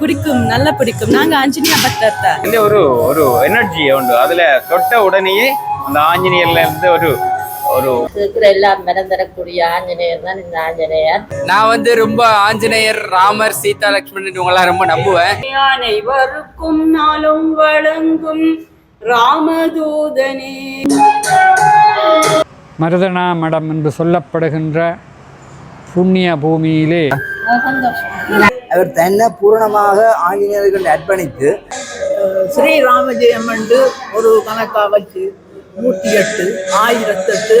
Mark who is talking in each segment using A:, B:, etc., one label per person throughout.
A: பிடிக்கும் நல்லா பிடிக்கும். நாங்க ஆஞ்சநேய பக்தர் தான்
B: இந்த ஒரு ஒரு எனர்ஜி உண்டு. அதுல தொட்ட உடனேயே அந்த ஆஞ்சநேயர்ல இருந்து ஒரு ஒரு
C: இருக்கிற எல்லாம் மரம் தரக்கூடிய ஆஞ்சநேயர் தான் இந்த ஆஞ்சநேயர்.
D: நான் வந்து ரொம்ப ஆஞ்சநேயர் ராமர் சீதா லக்ஷ்மணன் இவங்கெல்லாம் ரொம்ப நம்புவேன்.
E: அனைவருக்கும் நாளும் வழங்கும் ராமதூதனே.
F: மருதனா மடம் என்று சொல்லப்படுகின்ற புண்ணிய பூமியிலே.
G: அவர் தன்னை பூரணமாக ஆஞ்சநேயர்கள் அர்ப்பணித்து
H: ஸ்ரீராம ஜெயம் என்று ஒரு கணக்கா வச்சு நூற்றி எட்டு ஆயிரத்தெட்டு.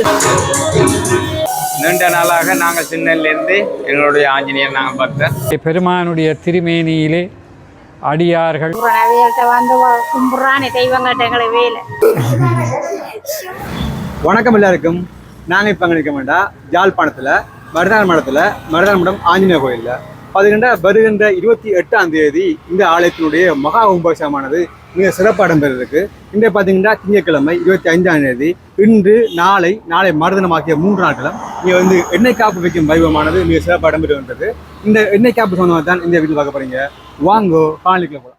B: நீண்ட நாளாக நாங்கள் சின்னல இருந்து எங்களுடைய ஆஞ்சநேயர் நாங்கள் பார்த்தோம்
F: பெருமானுடைய திருமேனியிலே அடியார்கள்.
C: வந்து தெய்வங்கள்ட்ட எங்களை வேலை.
I: வணக்கம் எல்லாருக்கும். நாங்கள் இப்போ அங்கே நிற்க வேண்டாம் யாழ்ப்பாணத்தில் மருதான மடத்தில் மருதான மடம் ஆஞ்சநேய கோயிலில். பார்த்துக்கிட்ட வருகின்ற இருபத்தி எட்டாம் தேதி இந்த ஆலயத்தினுடைய மகா கும்பாபிஷேகமானது மிக சிறப்பாக இடம்பெறதுக்கு இன்றைய பார்த்தீங்கன்னா திங்கட்கிழமை இருபத்தி ஐந்தாம் தேதி. இன்று நாளை நாளை மருதனமாக்கிய மூன்று நாட்களும் இங்கே வந்து எண்ணெய் காப்பு வைக்கும் வைபவமானது மிக சிறப்பாக இடம்பெறுகின்றது இந்த எண்ணெய் காப்பு சொன்னது தான் இந்த வீட்டில் பார்க்க போகிறீங்க வாங்கோ காணொலிக்குள்ள போகலாம்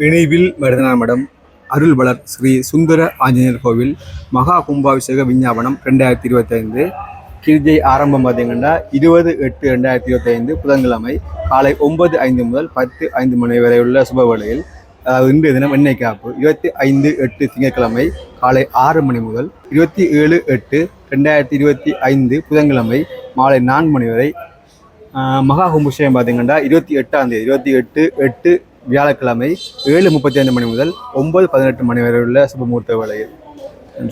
I: இணைவில் மருதனா மடம் அருள் வளர் ஸ்ரீ சுந்தர ஆஞ்சநேயர் கோவில் மகா கும்பாபிஷேக விஞ்ஞாபனம் ரெண்டாயிரத்தி இருபத்தைந்து. கிரிஜை ஆரம்பம் பார்த்தீங்கன்னா இருபது எட்டு ரெண்டாயிரத்தி இருபத்தைந்து புதன்கிழமை காலை ஒன்பது ஐந்து முதல் பத்து ஐந்து மணி வரை உள்ள சுப வேளையில் அதாவது இன்றைய தினம் எண்ணெய் காப்பு இருபத்தி ஐந்து எட்டு திங்கட்கிழமை காலை ஆறு மணி முதல் இருபத்தி ஏழு எட்டு ரெண்டாயிரத்தி இருபத்தி ஐந்து புதன்கிழமை மாலை நான்கு மணி வரை மகா கும்பாபிஷேகம் பார்த்தீங்கன்னா இருபத்தி எட்டாம் தேதி இருபத்தி எட்டு எட்டு வியாழக்கிழமை ஏழு முப்பத்தி ஐந்து மணி முதல் ஒன்பது பதினெட்டு மணி வரை உள்ள சுபமூர்த்த வேலையில்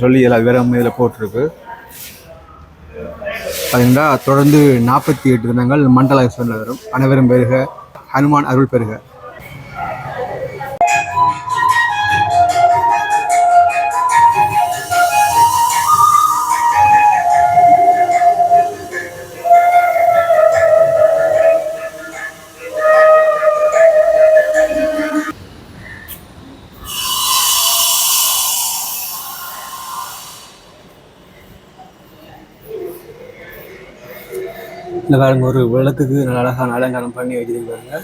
I: சொல்லி எல்லா விவரம் இதில் போட்டிருக்கு. பார்த்தீங்கன்னா தொடர்ந்து நாற்பத்தி எட்டு தினங்கள் மண்டல வரும். அனைவரும் பெருக ஹனுமான் அருள் பெருக. இந்த பாருங்க ஒரு விளக்குக்கு நல்ல அழகான அலங்காரம் பண்ணி வைக்கிறீங்க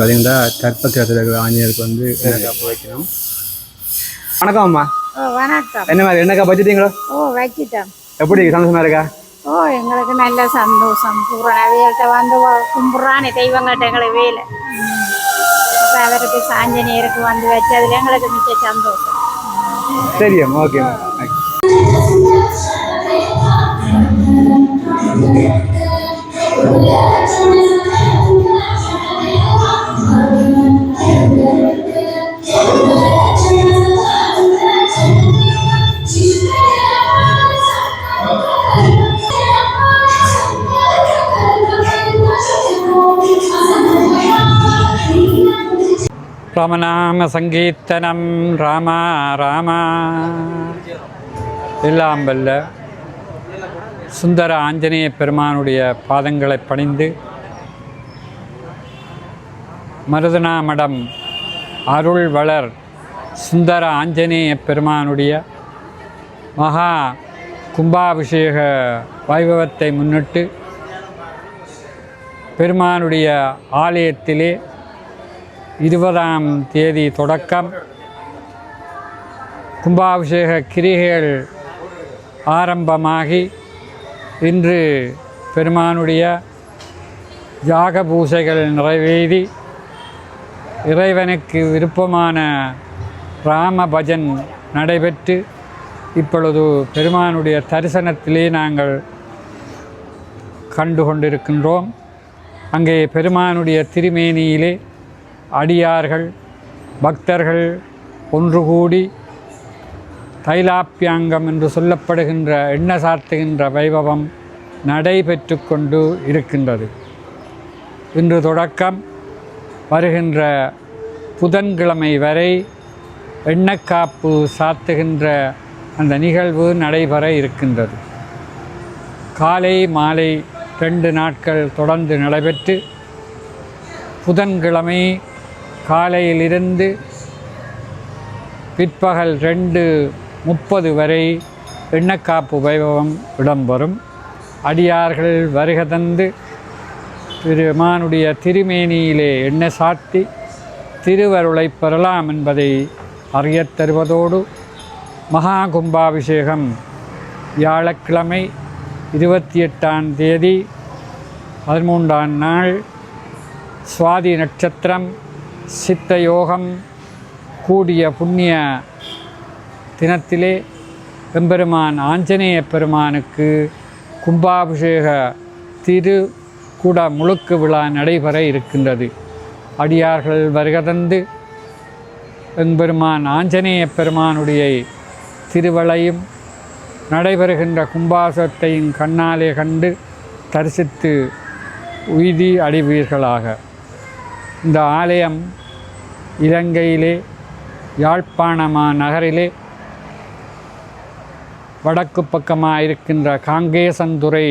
I: பார்த்தீங்கன்னா கற்பக்கிரத்தில் இருக்கிற ஆஞ்சநேயருக்கு வந்து எண்ணெய் காப்பு வைக்கணும். வணக்கம் அம்மா.
C: ஓ வணக்கம்.
I: என்ன மாதிரி காப்பு வச்சுட்டீங்களோ
C: ஓ வச்சிட்டோம்
I: எப்படி சந்தோஷமா இருக்கா?
C: ஓ எங்களுக்கு நல்ல சந்தோஷம். பூரணவியல்கிட்ட வந்து கும்பிட்றானே தெய்வங்கள்ட்ட எங்களை வேலை. அப்போ அவருக்கு சாஞ்சநேயருக்கு வந்து வச்சதுல எங்களுக்கு மிக்க சந்தோஷம்.
I: சரி அம்மா ஓகே
F: சங்கீர்த்தனம். ராமா ராமா. எல்லாம் வல்ல சுந்தர ஆஞ்சநேய பெருமானுடைய பாதங்களை பணிந்து மருதனா மடம் அருள் வளர் சுந்தர ஆஞ்சநேய பெருமானுடைய மகா கும்பாபிஷேக வைபவத்தை முன்னிட்டு பெருமானுடைய ஆலயத்திலே இருபதாம் தேதி தொடக்கம். கும்பாபிஷேக கிரிகைகள் ஆரம்பமாகி இன்று பெருமானுடைய யாக பூசைகள் நிறைவேறி இறைவனுக்கு விருப்பமான ராம பஜன் நடைபெற்று இப்பொழுது பெருமானுடைய தரிசனத்திலே நாங்கள் கண்டு கொண்டிருக்கின்றோம் அங்கே பெருமானுடைய திருமேனியிலே அடியார்கள் பக்தர்கள் ஒன்று கூடி தைலாப்பியாங்கம் என்று சொல்லப்படுகின்ற எண்ண சாத்துகின்ற வைபவம் நடைபெற்று கொண்டு இருக்கின்றது. இன்று தொடக்கம் வருகின்ற புதன்கிழமை வரை எண்ணக்காப்பு சாத்துகின்ற அந்த நிகழ்வு நடைபெற இருக்கின்றது. காலை மாலை ரெண்டு நாட்கள் தொடர்ந்து நடைபெற்று புதன்கிழமை காலையிலிருந்து பிற்பகல் ரெண்டு முப்பது வரை எண்ணக்காப்பு வைபவம் இடம்பெறும். அடியார்கள் வருக தந்து பெருமானுடைய திருமேனியிலே எண்ணெய் சாட்டி திருவருளை பெறலாம் என்பதை அறியத் தருவதோடு மகா கும்பாபிஷேகம் வியாழக்கிழமை இருபத்தி எட்டாம் தேதி பதிமூன்றாம் நாள் சுவாதி நட்சத்திரம் சித்த யோகம் கூடிய புண்ணிய தினத்திலே எம்பெருமான் ஆஞ்சநேய பெருமானுக்கு கும்பாபிஷேக திரு கூட முழுக்கு விழா நடைபெற இருக்கின்றது. அடியார்கள் வருகதந்து எம்பெருமான் ஆஞ்சநேய பெருமானுடைய திருவளையும் நடைபெறுகின்ற கும்பாசத்தையும் கண்ணாலே கண்டு தரிசித்து உய்தி அடைவீர்களாக. இந்த ஆலயம் இலங்கையிலே யாழ்ப்பாணமா நகரிலே வடக்கு பக்கமாக இருக்கின்ற காங்கேசந்துறை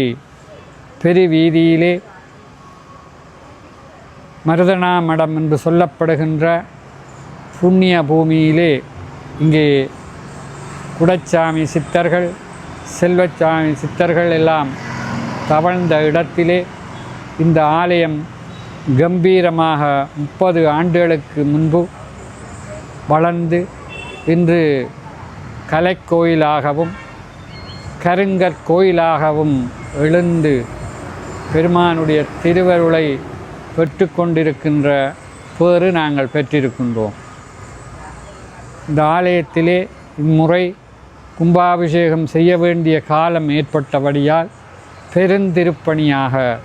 F: பெருவீதியிலே மருதனா மடம் என்று சொல்லப்படுகின்ற புண்ணிய பூமியிலே இங்கே குடச்சாமி சித்தர்கள் செல்வச்சாமி சித்தர்கள் எல்லாம் தவழ்ந்த இடத்திலே இந்த ஆலயம் கம்பீரமாக முப்பது ஆண்டுகளுக்கு முன்பு வளர்ந்து இன்று கலைக்கோயிலாகவும் கருங்கற்கோயிலாகவும் எழுந்து பெருமானுடைய திருவருளை பெற்றுக்கொண்டிருக்கின்ற பேறு நாங்கள் பெற்றிருக்கின்றோம். இந்த ஆலயத்திலே இம்முறை கும்பாபிஷேகம் செய்ய வேண்டிய காலம் ஏற்பட்டபடியால் பெருந்திருப்பணியாக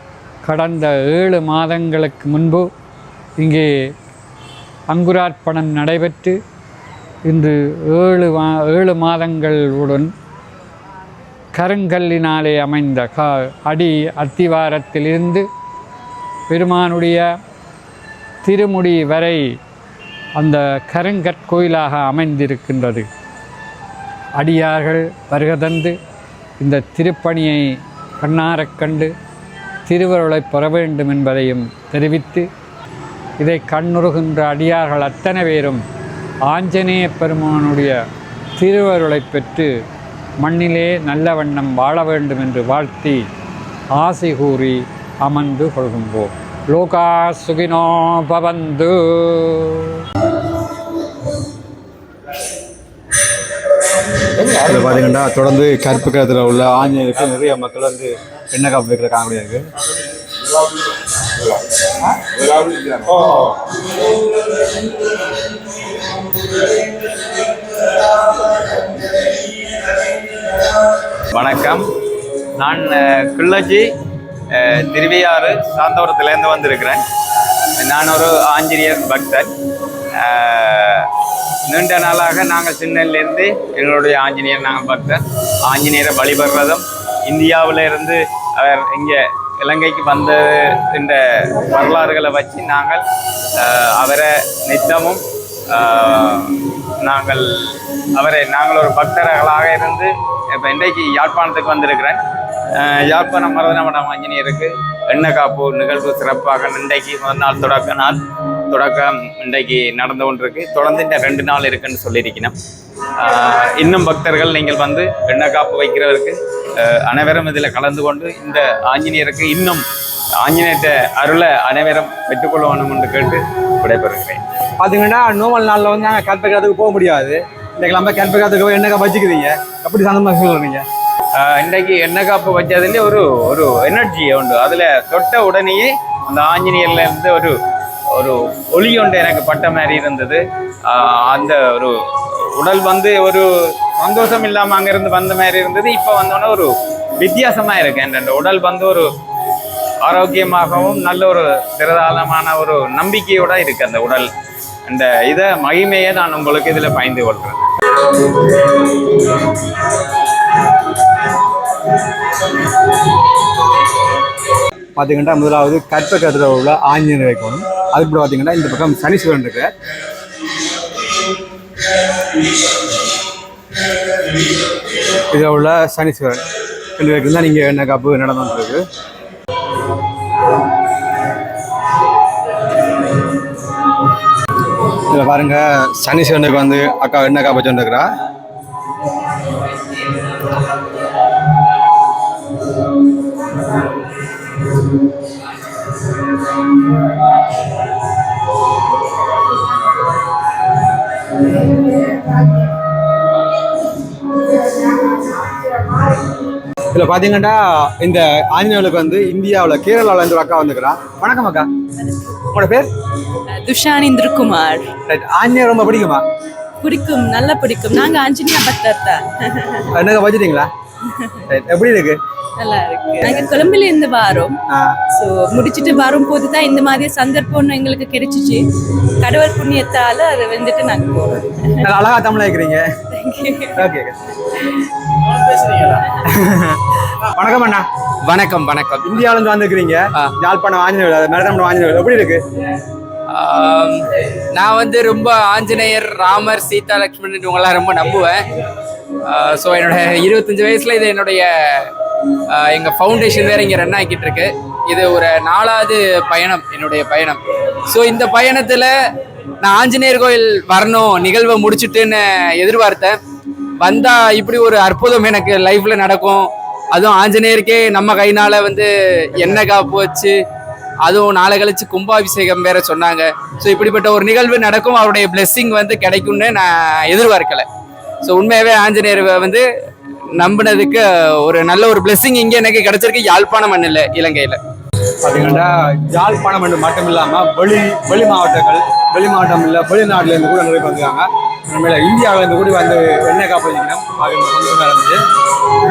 F: கடந்த ஏழு மாதங்களுக்கு முன்பு இங்கே அங்குரார்ப்பணம் நடைபெற்று இன்று ஏழு மா ஏழு மாதங்களுடன் கருங்கல்லினாலே அமைந்த கா அடி அத்திவாரத்திலிருந்து பெருமானுடைய திருமுடி வரை அந்த கருங்கற்கோயிலாக அமைந்திருக்கின்றது. அடியார்கள் வருகதந்து இந்த திருப்பணியை கண்ணாரக் கண்டு திருவருளை பெற வேண்டும் என்பதையும் தெரிவித்து இதை கண்ணுறுகின்ற அடியார்கள் அத்தனை பேரும் ஆஞ்சநேய பெருமானுடைய திருவருளை பெற்று மண்ணிலே நல்ல வண்ணம் வாழ வேண்டும் என்று வாழ்த்தி ஆசை கூறி அமர்ந்து கொள்கின்றோம். லோகா சுகினோ பவந்து.
I: பார்த்தீங்கன்னா தொடர்ந்து கருப்பு கருத்தில் உள்ள ஆஞ்சநேயருக்கு நிறைய மக்கள் வந்து எண்ணெய் காப்பு வைக்கிற காமெடியாக இருக்குது
B: வணக்கம். நான் கிள்ளஜி திருவையாறு சாந்தபுரத்துலேருந்து வந்திருக்கிறேன். நான் ஒரு ஆஞ்சநேயர் பக்தர். நீண்ட நாளாக நாங்கள் சின்னலேருந்து எங்களுடைய ஆஞ்சநேயர் நாங்கள் பக்தர் ஆஞ்சநேயரை வழிபடுறதும் இந்தியாவில் இருந்து அவர் இங்கே இலங்கைக்கு வந்த இந்த வரலாறுகளை வச்சு நாங்கள் அவரை நித்தமும் நாங்கள் அவரை நாங்கள் ஒரு பக்தர்களாக இருந்து இப்போ இன்றைக்கு யாழ்ப்பாணத்துக்கு வந்திருக்கிறேன். யாழ்ப்பாணம் மரதனமடம் ஆஞ்சநேயருக்கு எண்ணெய் காப்பு நிகழ்வு சிறப்பாக இன்றைக்கு முதல் நாள் தொடக்க நாள். தொடக்கம் இன்றைக்கு நடந்து கொண்டிருக்கு. தொடர்ந்து இந்த ரெண்டு நாள் இருக்குன்னு சொல்லியிருக்கிறேன் ஆஹ், இன்னும் பக்தர்கள் நீங்கள் வந்து எண்ணெய் காப்பு வைக்கிறவருக்கு அனைவரும் இதில் கலந்து கொண்டு இந்த ஆஞ்சநேயருக்கு இன்னும் ஆஞ்சநேயத்தை அருளை அனைவரும் பெற்றுக்கொள்ள வேண்டும் என்று கேட்டு விடைபெறுகிறேன்.
I: பார்த்தீங்கன்னா நோமல் நாளில் வந்து நாங்கள் கருப்பு காத்துக்கு போக முடியாது. இந்த கிளம்ப கருப்பு காத்துக்கு போய் எண்ணெய் வச்சுக்கிறீங்க? எப்படி சந்தோஷமாக சொல்கிறீங்க
B: இன்றைக்கு எண்ணெய் காப்பு வச்சதுல ஒரு ஒரு எனர்ஜி உண்டு. அதில் தொட்ட உடனேயே அந்த ஆஞ்சநேயர்ல இருந்து ஒரு ஒரு ஒளி ஒன்று எனக்கு பட்ட மாதிரி இருந்தது. அந்த ஒரு உடல் வந்து ஒரு சந்தோஷம் இல்லாமல் அங்கேருந்து வந்த மாதிரி இருந்தது. இப்போ வந்தோடனே ஒரு வித்தியாசமாக இருக்கேன் அந்த உடல் வந்து ஒரு ஆரோக்கியமாகவும் நல்ல ஒரு திரதாளமான ஒரு நம்பிக்கையோடு இருக்கு அந்த உடல். அந்த இதை மகிமையை நான் உங்களுக்கு இதில் பயந்து கொள்கிறேன்
I: பார்த்தீங்கன்னா முதலாவது கற்பக்கத்தில் உள்ள ஆஞ்சநேயர் வைக்கணும். அதுக்கு பார்த்தீங்கன்னா இந்த பக்கம் சனீஸ்வரன் இருக்கிறார் இதில் உள்ள சனீஸ்வரன். ரெண்டு பேருக்கு தான் நீங்கள் என்ன காப்பு நடந்துருக்கு இதில் பாருங்க சனீஸ்வரனுக்கு வந்து அக்கா என்ன காப்பு வச்சுருக்கிறா இதில் பார்த்தீங்கன்னா இந்த ஆஞ்சநேயர்களுக்கு வந்து இந்தியாவில் கேரளாவில் இருந்து அக்கா வந்துக்கிறா வணக்கம் அக்கா. உங்களோட பேர்?
A: துஷான் இந்திரகுமார்.
I: ரைட் ஆஞ்சநேயர் ரொம்ப பிடிக்குமா?
A: பிடிக்கும் நல்லா பிடிக்கும். நாங்க ஆஞ்சநேயா பக்தர் தான்.
I: என்னங்க வச்சுட்டீங்களா எப்படி இருக்கு?
A: நல்லா இருக்கு. நாங்க கொழும்புல இருந்து வாரோம். ஸோ முடிச்சிட்டு வரும்போது தான் இந்த மாதிரி சந்தர்ப்பம் எங்களுக்கு கிடைச்சிச்சு. கடவுள் புண்ணியத்தால அதை வந்துட்டு நாங்க போறோம்.
I: நல்லா அழகா தமிழ் இருக்கிறீங்க ஓகே வணக்கம் அண்ணா.
D: வணக்கம் வணக்கம்.
I: இந்தியாவில இருந்து வந்திருக்கிறீங்க. யாழ்ப்பாணம் ஆஞ்சநேயர் மேடம் ஆஞ்சநேயர் எப்படி இருக்கு?
D: நான் வந்து ரொம்ப ஆஞ்சநேயர் ராமர் சீதா லக்ஷ்மணன் இவங்கெல்லாம் ரொம்ப நம்புவேன். ஸோ என்னோட இருபத்தஞ்சு வயசுல இது என்னுடைய ஆ, எங்க ஃபவுண்டேஷன் வேற இங்க ரன் ஆக்கிட்டு இருக்கு. இது ஒரு நாலாவது பயணம் என்னுடைய பயணம். ஸோ இந்த பயணத்துல நான் ஆஞ்சநேயர் கோயில் வரணும் நிகழ்வை முடிச்சுட்டுன்னு எதிர்பார்த்தேன் வந்தா இப்படி ஒரு அற்புதம் எனக்கு லைஃப்ல நடக்கும். அதுவும் ஆஞ்சநேயருக்கே நம்ம கைனால வந்து எண்ணெய் காப்பு வச்சு அதுவும் நாளை கழிச்சு கும்பாபிஷேகம் வேற சொன்னாங்க. ஸோ இப்படிப்பட்ட ஒரு நிகழ்வு நடக்கும். அவருடைய பிளெஸ்ஸிங் வந்து கிடைக்கும்னு நான் எதிர்பார்க்கலை. ஸோ உண்மையாகவே ஆஞ்சநேயர் வந்து நம்பினதுக்கு ஒரு நல்ல ஒரு பிளெஸ்ஸிங் இங்கே எனக்கு கிடைச்சிருக்கு. யாழ்ப்பாணம் மண்ணில் இலங்கையில்.
I: பார்த்தீங்கன்னா யாழ்ப்பாணம் மண்ணு மட்டும் இல்லாமல் வெளி வெளி மாவட்டங்கள் வெளிமாவட்டம் இல்லை வெளிநாட்டிலேருந்து கூட நிறைய வந்துருக்காங்க. நம்மள இந்தியாவிலேருந்து கூட வந்து எண்ணெய் காப்பு வச்சுக்கணும் அது ரொம்ப சந்தோஷமா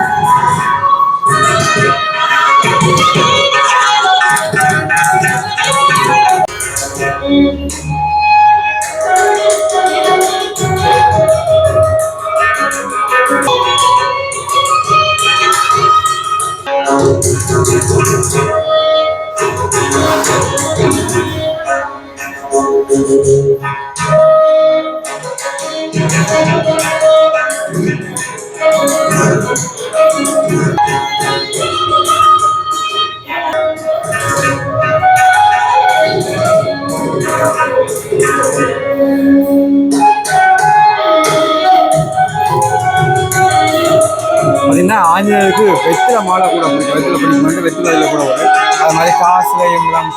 I: பார்த்தீங்கன்னா ஆஞ்சநேயருக்கு வெத்தில மாலை கூட பிடிக்கும் வெத்தில பிடிக்கும் வெத்தில இதில் கூட வரும் அது மாதிரி காசு எல்லாம்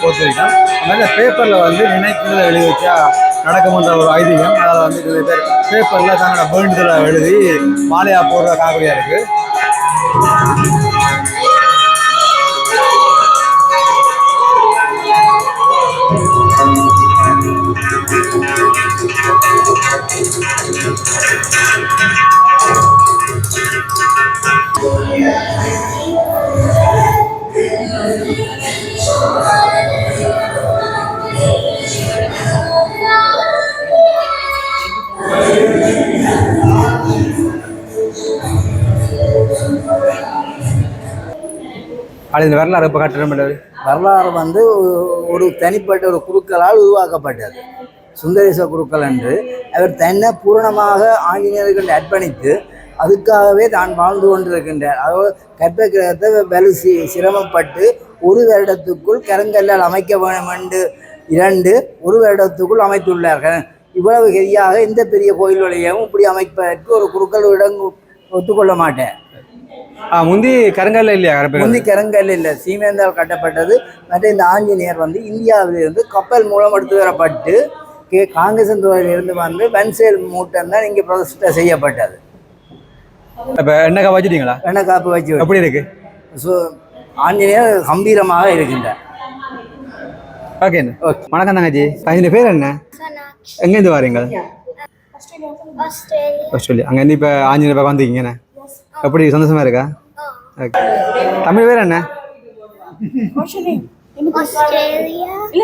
I: போட்டு வைக்கும். அது மாதிரி பேப்பரில் வந்து நினைக்கிறத எழுதி வச்சா நடக்கும்ன்ற ஒரு ஐதீகம். அதில் வந்து நிறைய பேர் பேப்பரில் தன்னோட வேண்டுதலை எழுதி மாலையாக போடுற காவிரியாக இருக்குது அது இந்த வரலாறு இப்போ கட்டணம்
G: வரலாறு வந்து ஒரு தனிப்பட்ட ஒரு குருக்களால் உருவாக்கப்பட்டது. சுந்தரேச குருக்கள் என்று. அவர் தன்னை பூரணமாக ஆஞ்சநேயர்கள் அர்ப்பணித்து அதுக்காகவே தான் வாழ்ந்து கொண்டிருக்கின்றார். அதாவது கற்ப கிரகத்தை வலு சிரமப்பட்டு ஒரு வருடத்துக்குள் கருங்கல்லால் அமைக்க வேண்டும் என்று இரண்டு ஒரு வருடத்துக்குள் அமைத்துள்ளார்கள். இவ்வளவு கெரியாக இந்த பெரிய கோயில்களையும் இப்படி அமைப்பதற்கு ஒரு குருக்களிடம் ஒத்துக்கொள்ள மாட்டேன்
I: முந்தி கருங்கல்ல இல்லையா கரப்பை
G: முந்தி கருங்கல் இல்லை. சீமேந்தால் கட்டப்பட்டது. மற்ற இந்த ஆஞ்சநேயர் வந்து இந்தியாவிலிருந்து கப்பல் மூலம் எடுத்து வரப்பட்டு கே காங்கேசன் துறையிலிருந்து வந்து வன்சேல் மூட்டம் தான் இங்கே பிரதிஷ்டை செய்யப்பட்டது.
I: இப்போ என்னக்கா வச்சுட்டீங்களா?
G: எண்ணெய் காப்பு வச்சு
I: எப்படி இருக்கு?
G: ஸோ ஆஞ்சநேயர் கம்பீரமாக இருக்கின்றார்.
I: ஓகே வணக்கம் தங்கச்சி. தங்கச்சி பேர் என்ன? எங்கேருந்து வரீங்க? ஆஸ்திரேலியா. அங்கேருந்து இப்போ ஆஞ்சநேயர் பக்கம் வந்திருக்கீங்கண்ணே எப்படி சந்தோஷமா இருக்கா? ஓகே தமிழ் பேர் என்ன?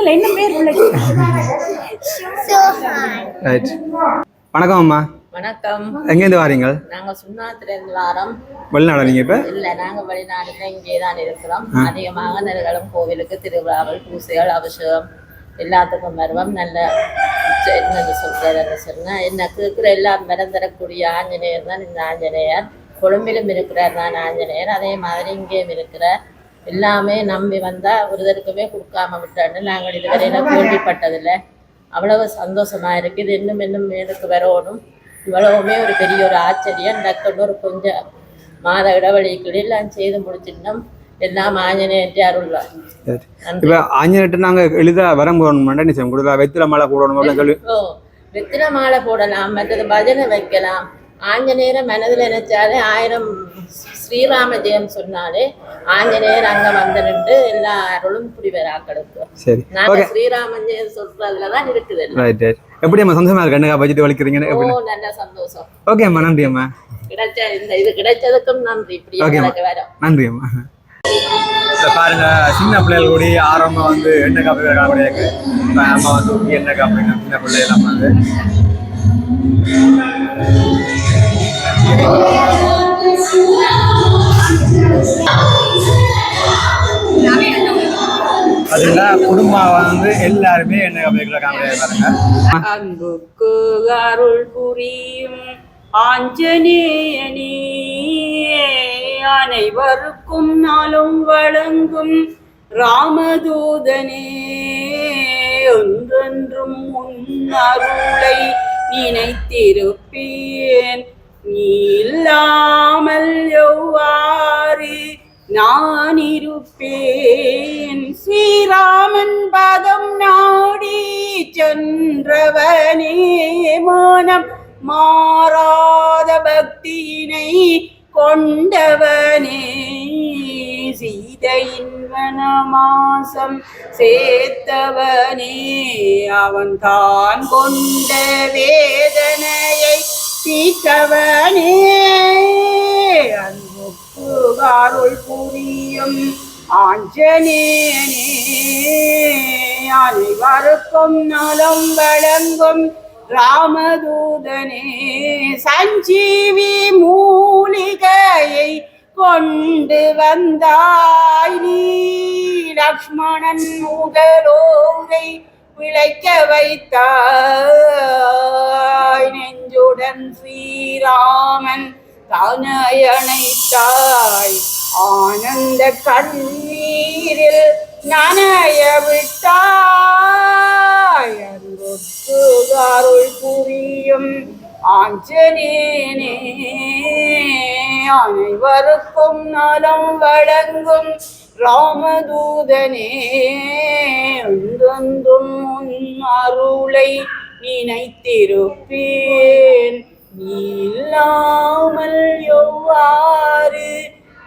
E: என்ன
I: வணக்கம் அம்மா.
J: வணக்கம்.
I: எங்கேருந்து வரீங்க?
J: நாங்க சுண்ணாத்துல இருந்து வாரம்.
I: வெளிநாடா நீங்கள் இப்போ?
J: இல்ல நாங்க வெளிநாடுல இங்கே தான் இருக்கிறோம் அதிகமாக நெருகளும் கோவிலுக்கு திருவிழாக்கள் பூசைகள் அபிஷேகம் எல்லாத்துக்கும் வருவோம். நல்ல ச- என்னன்னு சொல்றதுன்னு சொன்னா என்ன கேட்குற எல்லாம் வரம் தரக்கூடிய ஆஞ்சநேயர் தான் இந்த ஆஞ்சநேயர். கொழும்பிலும் இருக்கிறார் தான் ஆஞ்சநேயர். அதே மாதிரி இங்கேயும் இருக்கிறார். எல்லாமே நம்பி வந்தா ஒருத்தருக்குமே கொடுக்காம விட்டான்னு நாங்கள் இதுவரையில கேள்விப்பட்டதில்லை. அவ்வளவு சந்தோஷமா இருக்கு இது இன்னும் இன்னும் மேலுக்கு வரணும். இவ்வளவுமே ஒரு பெரிய ஒரு ஆச்சரியம். டக்குன்னு ஒரு கொஞ்சம் மாத இடைவெளிக்குள்ள எல்லாம் செய்து முடிச்சிட்டோம் எல்லாம் ஆஞ்சநேயற்றி அருள்வார்.
I: இப்போ ஆஞ்சநேயர்கிட்ட நாங்கள் எளிதாக வரம் போடணும்னா நிச்சயம் கொடுத்தா வெத்தில மலை போடணும்?
J: வெத்தில மாலை போடலாம். மற்றது பஜனை வைக்கலாம். ஆஞ்சநேயரை மனதில் நினைச்சாலே ஆயிரம் ஸ்ரீராம ஜெயம் சொன்னாலே ஆஞ்சநேயர் அங்க வந்து நின்று எல்லா அருளும் புரிவராக்களுக்கு
I: சரி.
J: நாங்க ஸ்ரீராம ஜெயம் சொல்றதுல தான் இருக்குது.
I: ரைட் எப்படி அம்மா சந்தோஷமா இருக்கு? என்னக்கா பட்ஜெட்
J: ஓ
I: எப்படி?
J: நல்ல சந்தோஷம்.
I: ஓகே அம்மா நன்றி அம்மா.
J: கிடைச்ச இந்த இது கிடைச்சதுக்கும் நன்றி. இப்படி வரோம்
I: நன்றி அம்மா. பாருங்க சின்ன பிள்ளைகள் கூடி ஆரம்பம் வந்து எண்ணெய் காப்பி காப்பிடையாக்கு அம்மா வந்து ஊட்டி எண்ணெய் காப்பி சின்ன பிள்ளைகள் வந்து. அதுல குடும்பம் வந்து எல்லாருமே எண்ணெய் காப்பி காப்பிடையாக பாருங்க.
E: அன்புக்கு அருள் புரியும் ஆஞ்சநேயனே அனைவருக்கும் நாளும் வழங்கும் ராமதூதனே. ஒன்றென்றும் அருளை நினைத்திருப்பேன். நீ இல்லாமல் எவ்வாறு நான் இருப்பேன் ஸ்ரீராமன் பதம் நாடி சென்றவனே மனம் மாறாத பக்தியினை கொண்டவனே. சீதையின் வனமாசம் சேர்த்தவனே அவன் தான் கொண்ட வேதனையை தீர்த்தவனே அன்புக்கு புரியும் ஆஞ்சநேயனே. அனைவருக்கும் நலம் வழங்கும் ராமதூதனே. சஞ்சீவி மூலிகையை கொண்டு வந்தாய் நீ. லக்ஷ்மணன் முகலோரை விளைக்க வைத்தாய். நெஞ்சுடன் ஸ்ரீராமன் தனையணைத்தாய். ஆனந்த கண்ணீரில் நனைய விட்டாய். அன்புக்கு அருள் புரியும் ஆஞ்சனேனே அனைவருக்கும் நலம் வழங்கும் ராமதூதனே ஒன்றொன்றும் உன் அருளை நினைத்திருப்பேன். நீ இல்லாமல் எவ்வாறு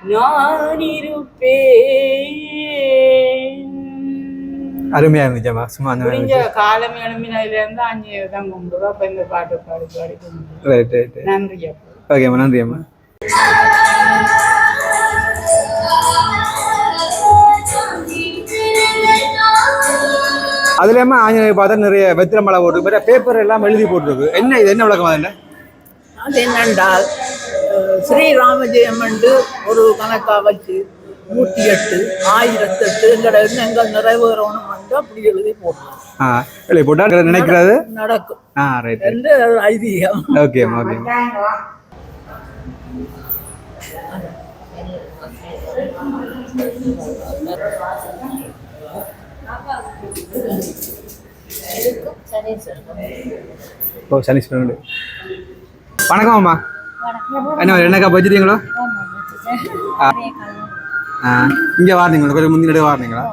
E: நான் இருப்பேன்
I: அருமையா இருந்துச்சம்மா சும்மா அந்த
E: முடிஞ்ச காலம் எழுமினதுல இருந்து அஞ்சு தான் கும்பிடுவோம் அப்ப இந்த பாட்டு பாடி பாடி நன்றி
I: ஓகேம்மா நன்றி அம்மா. அதுலயுமே ஆஞ்சநேயர் பார்த்தா நிறைய வெத்திர மலை போட்டு பேப்பர் எல்லாம் எழுதி போட்டிருக்கு. என்ன இது? என்ன விளக்கம் அதில்
H: அது என்னென்றால் அஹ், ஸ்ரீராம ஜெயம் என்று ஒரு கணக்கா வச்சு நூற்றி எட்டு ஆயிரத்தெட்டு எங்களோட எண்ணங்கள் நிறைவேறணும் வந்து அப்படி எழுதி போட்டோம்
I: ஆ எழுதி போட்டா நினைக்கிறது
H: நடக்கும். என்று ஐதீகம்.
I: ஓகே ஓகே ஓ சனீஸ்வரன் வணக்கம் அம்மா. என்ன என்னக்கா வச்சுட்டீங்களோ ஆ. இங்கே வாரினீங்களா கொஞ்சம் முந்தினே வாரினீங்களா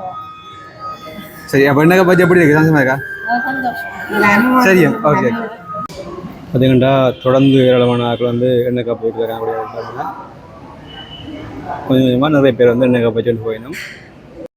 I: சரி அப்போ என்னக்கா பஜ்ஜி எப்படி இருக்கு? சந்தோஷமா இருக்கா? சரியா ஓகே பார்த்தீங்கன்னா தொடர்ந்து ஏராளமான ஆட்கள் வந்து எண்ணெய் காப்பு வைக்கிறாங்க கொஞ்சம் கொஞ்சமாக நிறைய பேர் வந்து எண்ணெய் காப்பு போயிடணும்.